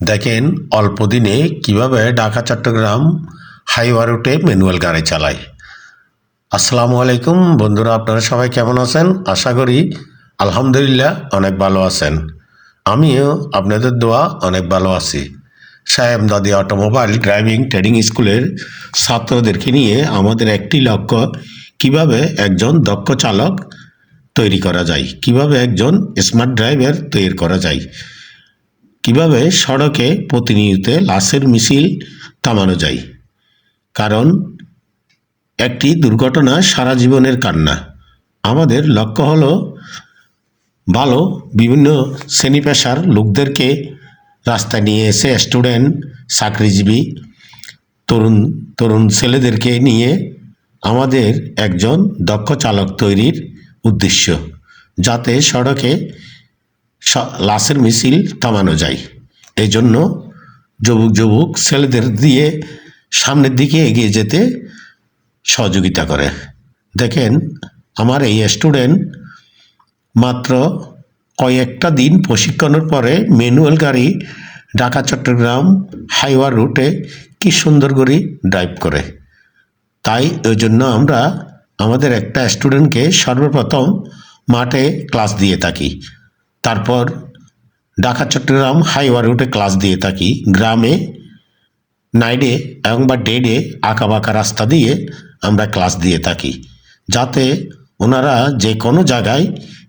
দেখেন, অল্প দিনে কীভাবে ঢাকা, চট্টগ্রাম হাইওয়ে রুটে ম্যানুয়াল গাড়ি চালায়। আসসালামু আলাইকুম। বন্ধুরা, আপনারা সবাই কেমন আছেন? আশা করি আলহামদুলিল্লাহ অনেক ভালো আছেন। আমিও আপনাদের দোয়া অনেক ভালো আছি। সাহেব দাদি অটোমোবাইল ড্রাইভিং ট্রেনিং স্কুলের ছাত্রদেরকে নিয়ে আমাদের একটি লক্ষ্য, কীভাবে একজন দক্ষ চালক তৈরি করা যায়, কীভাবে একজন স্মার্ট ড্রাইভার তৈরি করা যায়। কীভাবে সড়কে প্রতিনিয়ত লাশের মিছিল থামানো যায়? কারণ, একটি দুর্ঘটনা সারা জীবনের কান্না। আমাদের লক্ষ্য হলো ভালো বিভিন্ন শ্রেণি পেশার লোকদেরকে রাস্তায় নিয়ে এসে স্টুডেন্ট, চাকরিজীবী, তরুণ তরুণ ছেলেদেরকে নিয়ে আমাদের একজন দক্ষ চালক তৈরির উদ্দেশ্য। যাতে সড়কে লাশের মিছিল থামানো যায়। এই জন্য যুবক যুবক ছেলেদের দিয়ে সামনের দিকে এগিয়ে যেতে সহযোগিতা করে। দেখেন, আমার এই স্টুডেন্ট মাত্র কয়েকটা দিন প্রশিক্ষণের পরে ম্যানুয়াল গাড়ি ঢাকা, চট্টগ্রাম হাইওয়ে রুটে কি সুন্দর করে ড্রাইভ করে। তাই ওই জন্য আমরা আমাদের একটা স্টুডেন্টকে সর্বপ্রথম মাঠে ক্লাস দিয়ে থাকি। তারপর ঢাকা, চট্টগ্রাম হাইওয়ে রুটে ক্লাস দিয়ে থাকি। গ্রামে, নাইডে এবং বা ডেডে আঁকা বাঁকা রাস্তা দিয়ে আমরা ক্লাস দিয়ে থাকি। যাতে ওনারা যে কোনো জায়গায়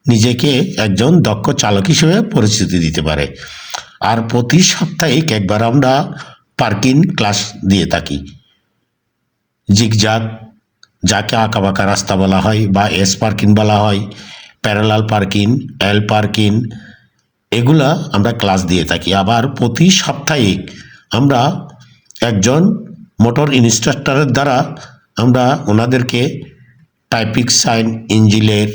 নিজেকে একজন দক্ষ চালক হিসেবে পরিচিতি দিতে পারে। আর প্রতি সাপ্তাহিক একবার আমরা পার্কিং ক্লাস দিয়ে থাকি। জিগজাগ, যাকে আঁকা বাঁকা রাস্তা বলা হয় বা এস পার্কিং বলা হয় প্যারালাল পার্কিং এল পার্কিং, এগুলা আমরা ক্লাস দিয়ে থাকি। আবার প্রতি সাপ্তাহিক আমরা একজন মোটর ইনস্ট্রাক্টরের দ্বারা আমরা ওনাদেরকে টাইপিক সাইন, ইঞ্জিলের,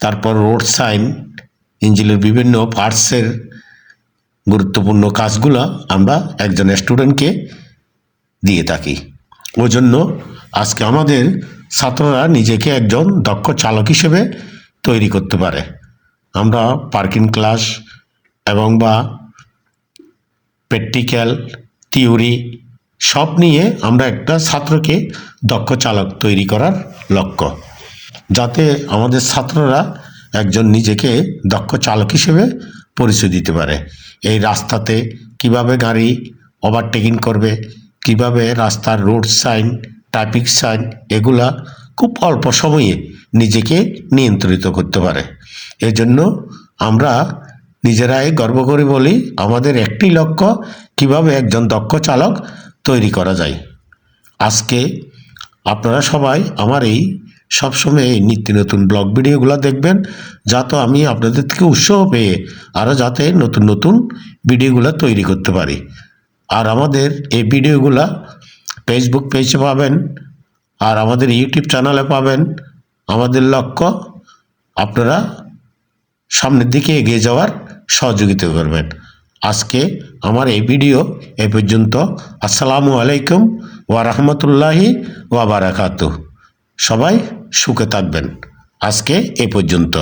তারপর রোড সাইন, ইঞ্জিলের বিভিন্ন পার্টসের গুরুত্বপূর্ণ কাজগুলো আমরা একজন স্টুডেন্টকে দিয়ে থাকি। ওই জন্য আজকে আমাদের ছাত্ররা নিজেকে একজন দক্ষ চালক হিসেবে তৈরি করতে পারে। আমরা পার্কিং ক্লাস এবং বা প্র্যাকটিক্যাল, থিওরি সব নিয়ে আমরা একটা ছাত্রকে দক্ষ চালক তৈরি করার লক্ষ্য। যাতে আমাদের ছাত্ররা একজন নিজেকে দক্ষ চালক হিসেবে পরিচয় দিতে পারে। এই রাস্তাতে কীভাবে গাড়ি ওভারটেকিং করবে, কীভাবে রাস্তার রোড সাইন ট্রাফিক সাইন এগুলা খুব অল্প সময়ে নিজেকে নিয়ন্ত্রিত করতে পারে। এজন্য আমরা নিজেরাই গর্ব করে বলি, আমাদের একটি লক্ষ্য, কীভাবে একজন দক্ষ চালক তৈরি করা যায়। আজকে আপনারা সবাই আমার এই সবসময় এই নিত্য নতুন ব্লগ ভিডিওগুলো দেখবেন যাতে আমি আপনাদের থেকে উৎসাহ পেয়ে আরও যাতে নতুন নতুন ভিডিওগুলো তৈরি করতে পারি। আর আমাদের এই ভিডিওগুলো ফেসবুক পেজে পাবেন আর আমাদের ইউটিউব চ্যানেলে পাবেন। আমাদের লক্ষ্য, আপনারা সামনের দিকে এগিয়ে যাওয়ার সহযোগিতা করবেন। আজকে আমার এই ভিডিও এ পর্যন্ত। আসসালামু আলাইকুম ওয়া রাহমাতুল্লাহি ওয়া বারাকাতু সবাই সুখে থাকবেন। আজকে এ পর্যন্ত।